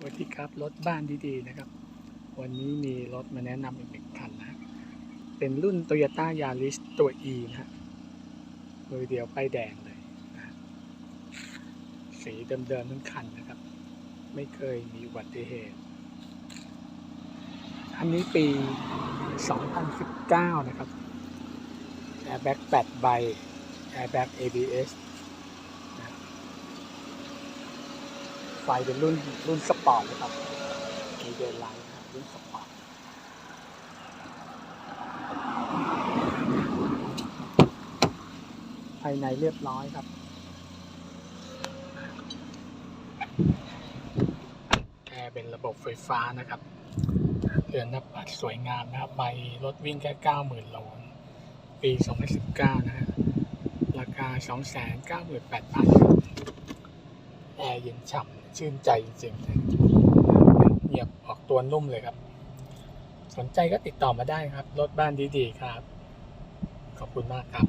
สวัสดีครับรถบ้านดีๆนะครับ วันนี้มีรถมาแนะนำอีกหนึ่งคันนะเป็นรุ่น Toyota Yaris ตัว E นะฮะมือเดียวป้ายแดงเลยนะสีเดิมๆทั้งคันนะครับ ไม่เคยมีอุบัติเหตุ อันนี้ปี 2019 นะครับ Airbag 8ใบ Airbag ABS ไฟเป็นรุ่นรุ่นสปอร์ตนะครับมีเดนไลน์นะครับรุ่นสปอร์ตภายในเรียบร้อยครับแอร์เป็นระบบไฟฟ้านะครับเรือนหน้าปัดสวยงามนะครับใบรถวิ่งแค่90,000โลปี 2019 นะฮะราคา 298,000บาทครับแอร์เย็นฉ่ำชื่นใจจริงๆเงียบออกตัวนุ่มเลยครับ สนใจก็ติดต่อมาได้ครับ รถบ้านดีๆครับ ขอบคุณมากครับ